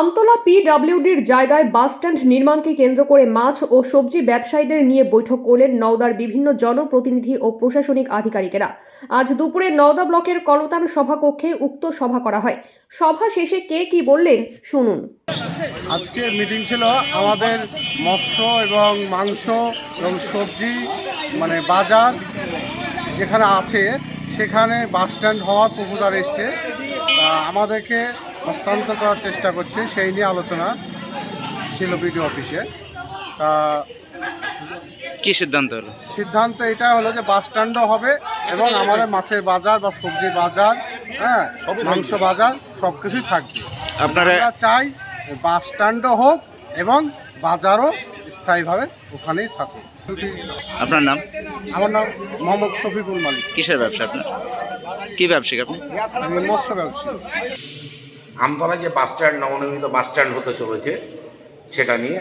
আমতলা পিডব্লিউডির জায়গায় বাসস্ট্যান্ড নির্মাণকে কেন্দ্র করে মাছ ও সবজি ব্যবসায়ীদের নিয়ে বৈঠক করলেন নওদার বিভিন্ন জনপ্রতিনিধি ও প্রশাসনিক আধিকারিকেরা। আজ দুপুরে নওদা ব্লকের কলতান সভাকক্ষে উক্ত সভা করা হয়। সভা শেষে কে কি বললেন শুনুন। আজকে মিটিং ছিল আমাদের মৎস্য এবং মাংস এবং সবজি মানে বাজার যেখানে আছে, সেখানে বাসস্ট্যান্ড হওয়ার প্রপোজাল এসছে। আমাদেরকে হস্তান্তর করার চেষ্টা করছে সেই নিয়ে আলোচনা ছিল বিডিও অফিসে। তা কি সিদ্ধান্ত হলো? সিদ্ধান্ত এটা হলো যে বাস স্ট্যান্ডও হবে এবং আমাদের মাছের বাজার বা সবজির বাজার হ্যাঁ মাংস বাজার সব কিছুই থাকবে। আপনারা চাই বাস স্ট্যান্ডও হোক এবং বাজারও স্থায়ীভাবে ওখানেই থাকুক। আপনার নাম? আমার নাম মোহাম্মদ শফিকুল মালিক। কিসের ব্যবসা আপনার? কি ব্যবসায়িক আপনি? মৎস্য ব্যবসায়ী। আমতলায় যে বাস স্ট্যান্ড নবনির্মিত বাস স্ট্যান্ড হতে চলেছে সেটা নিয়ে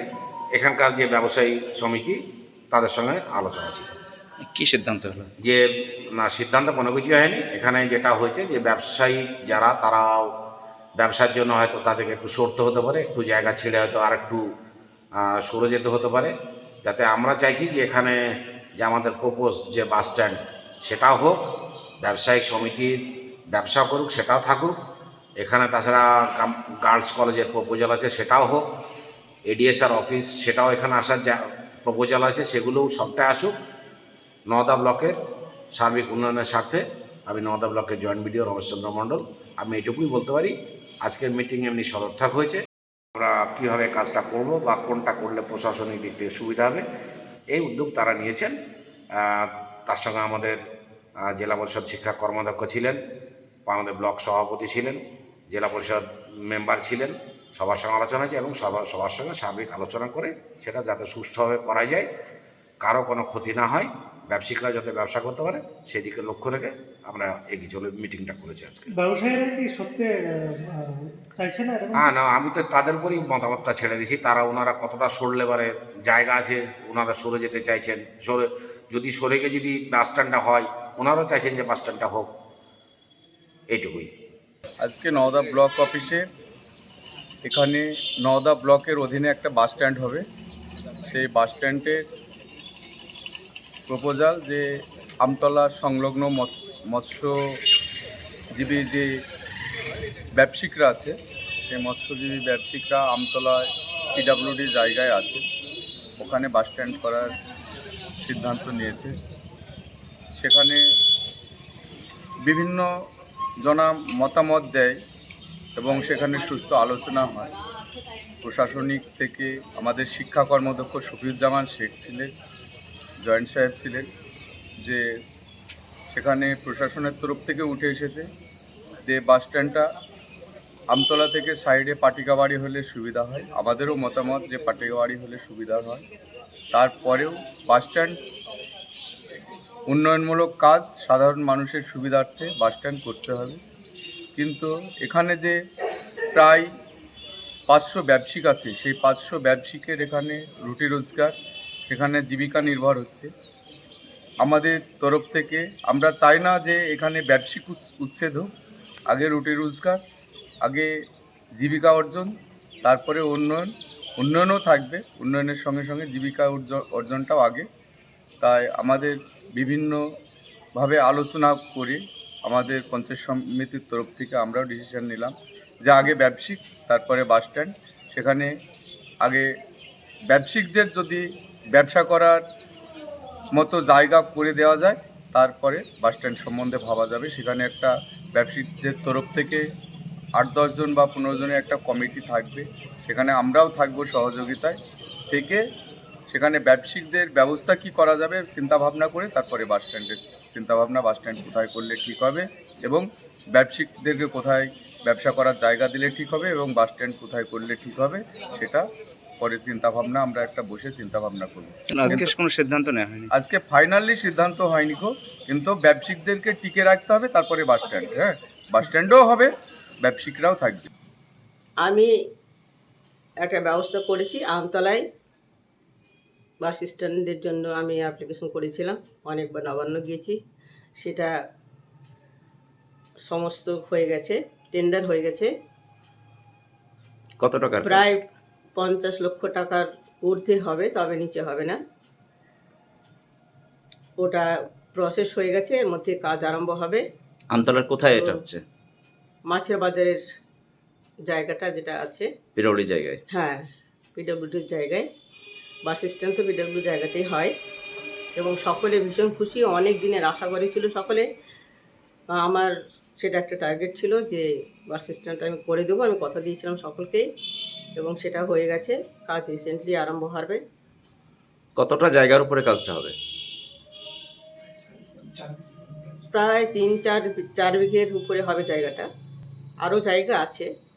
এখানকার যে ব্যবসায়ী সমিতি তাদের সঙ্গে আলোচনা ছিল। কি সিদ্ধান্ত হলো? যে না সিদ্ধান্ত কোনো কিছু হয়নি। এখানে যেটা হয়েছে যে ব্যবসায়ী যারা তারাও ব্যবসার জন্য হয়তো তাদেরকে একটু সরতে হতে পারে একটু জায়গা ছেড়ে হয়তো আর একটু সরে যেতে হতে পারে। যাতে আমরা চাইছি যে এখানে যে আমাদের প্রপোজ যে বাস স্ট্যান্ড সেটাও হোক ব্যবসায়িক সমিতির ব্যবসা করুক সেটাও থাকুক। এখানে তাছাড়া গার্লস কলেজের প্রপোজাল আছে, সেটাও হোক। এডিএসআর অফিস সেটাও এখানে আসার যা প্রপোজাল আছে, সেগুলোও সবটাই আসুক। নওদা ব্লকের সার্বিক উন্নয়নের স্বার্থে আমি নওদা ব্লকের জয়েন্ট বিডিও রমেশচন্দ্র মণ্ডল। আমি এটুকুই বলতে পারি, আজকের মিটিং এমনি সদর্থক হয়েছে। আমরা কীভাবে কাজটা করব বা কোনটা করলে প্রশাসনিক দিক থেকে সুবিধা হবে, এই উদ্যোগ তারা নিয়েছেন। তার সঙ্গে আমাদের জেলা পরিষদ শিক্ষা কর্মাধ্যক্ষ ছিলেন আমাদের ব্লক সভাপতি ছিলেন। জেলা পরিষদ মেম্বার ছিলেন সবার সঙ্গে আলোচনা হয়েছে এবং সবার সবার সঙ্গে সার্বিক আলোচনা করে সেটা যাতে সুষ্ঠুভাবে করা যায় কারও কোনো ক্ষতি না হয় ব্যবসায়িকরা যাতে ব্যবসা করতে পারে সেদিকে লক্ষ্য রেখে আমরা এগিয়ে চলে মিটিংটা করেছি আজকে। ব্যবসায়ীরা কি সত্যি চাইছে না হ্যাঁ না আমি তো তাদের উপরই মতামতটা ছেড়ে দিয়েছি। তারা ওনারা কতটা সরলে পারে জায়গা আছে ওনারা সরে যেতে চাইছেন। সরে যদি সরে গিয়ে যদি বাস স্ট্যান্ডটা হয় ওনারাও চাইছেন যে বাস স্ট্যান্ডটা হোক। এইটুকুই। আজকে নওদা ব্লক অফিসে এখানে নওদা ব্লকের অধীনে একটা বাস স্ট্যান্ড হবে। সেই বাস স্ট্যান্ডের প্রপোজাল যে আমতলা সংলগ্ন মৎস- মৎস্যজীবী যে ব্যবসায়িকরা আছে, সেই মৎস্যজীবী ব্যবসায়িকরা আমতলায় পিডাব্লিউডি জায়গায় আছে। ওখানে বাস স্ট্যান্ড করার সিদ্ধান্ত নিয়েছে। সেখানে বিভিন্ন জনা মতামত দেয় এবং সেখানে সুস্থ আলোচনা হয়। প্রশাসনিক থেকে আমাদের শিক্ষা কর্মদক্ষ শফিউজ্জামান শেখ ছিলেন, জয়েন্ট সাহেব ছিলেন, যে সেখানে প্রশাসনের তরফ থেকে উঠে এসেছে যে বাস স্ট্যান্ডটা আমতলা থেকে সাইডে পাটিকা বাড়ি হলে সুবিধা হয়। আমাদেরও মতামত যে পাটিকা বাড়ি হলে সুবিধা হয়। তারপরেও বাস স্ট্যান্ড উন্নয়নমূলক কাজ সাধারণ মানুষের সুবিধার্থে বাসস্ট্যান্ড করতে হবে। কিন্তু এখানে যে প্রায় পাঁচশো ব্যবসায়িক আছে, সেই পাঁচশো ব্যবসায়িকের এখানে রুটি রোজগার, সেখানে জীবিকা নির্ভর হচ্ছে। আমাদের তরফ থেকে আমরা চাই না যে এখানে ব্যবসায়িক উচ্ছ- উচ্ছেদ হোক। আগে রুটি রোজগার, আগে জীবিকা অর্জন, তারপরে উন্নয়ন। উন্নয়নও থাকবে, উন্নয়নের সঙ্গে সঙ্গে জীবিকা অর্জ- অর্জনটাও আগে। তাই আমাদের বিভিন্নভাবে আলোচনা করে। আমাদের পঞ্চায়েত সমিতির তরফ থেকে আমরাও ডিসিশন নিলাম। যে আগে ব্যবসায়িক, তারপরে বাস স্ট্যান্ড সেখানে আগে ব্যবসায়িকদের যদি ব্যবসা করার মতো জায়গা করে দেওয়া যায়, তারপরে বাস স্ট্যান্ড সম্বন্ধে ভাবা যাবে। সেখানে একটা ব্যবসায়িকদের তরফ থেকে আট দশজন বা পনেরো জনের একটা কমিটি থাকবে। সেখানে আমরাও থাকব সহযোগিতায়। থেকে সেখানে ব্যবসায়িকদের ব্যবস্থা কি করা যাবে চিন্তা ভাবনা করে তারপরে বাস স্ট্যান্ডের চিন্তাভাবনা বাস স্ট্যান্ড কোথায় করলে ঠিক হবে এবং ব্যবসায়িকদেরকে কোথায় ব্যবসা করার জায়গা দিলে ঠিক হবে এবং বাস স্ট্যান্ড কোথায় করলে ঠিক হবে সেটা পরে চিন্তাভাবনা আমরা একটা বসে চিন্তাভাবনা করব। আজকে কোনো সিদ্ধান্ত নেওয়া হয়নি। আজকে ফাইনালি সিদ্ধান্ত হয়নি গো কিন্তু ব্যবসায়িকদেরকে টিকে রাখতে হবে তারপরে বাস স্ট্যান্ড হ্যাঁ? বাস স্ট্যান্ডও হবে ব্যবসায়িকরাও থাকবে। আমি একটা ব্যবস্থা করেছি আমতলায় বাস স্ট্যান্ডের জন্য আমি অ্যাপ্লিকেশন করেছিলাম। অনেকবার নবান্ন গিয়েছি। সেটা সমস্ত হয়ে গেছে টেন্ডার হয়ে গেছে। কত টাকার কাজ? প্রায় পঞ্চাশ লক্ষ টাকার ঊর্ধ্বে হবে তবে নিচে হবে না। ওটা প্রসেস হয়ে গেছে এর মধ্যে কাজ আরম্ভ হবে। আমতলার কোথায় এটা হচ্ছে? মাছের বাজারের জায়গাটা যেটা আছে। বিরৌলি জায়গায়? হ্যাঁ পিডব্লিউডির জায়গায়। বাস স্ট্যান্ড তো পিডব্লিউ জায়গাতেই হয়। এবং সকলে ভীষণ খুশি। অনেক দিনের আশা করেছিল সকলে। আমার সেটা একটা টার্গেট ছিল যে বাস স্ট্যান্ডটা আমি করে দেবো। আমি কথা দিয়েছিলাম সকলকেই এবং সেটা হয়ে গেছে। কাজ রিসেন্টলি আরম্ভ হবে। কতটা জায়গার উপরে কাজটা হবে? প্রায় তিন চার চার বিঘের উপরে হবে জায়গাটা। আরও জায়গা আছে।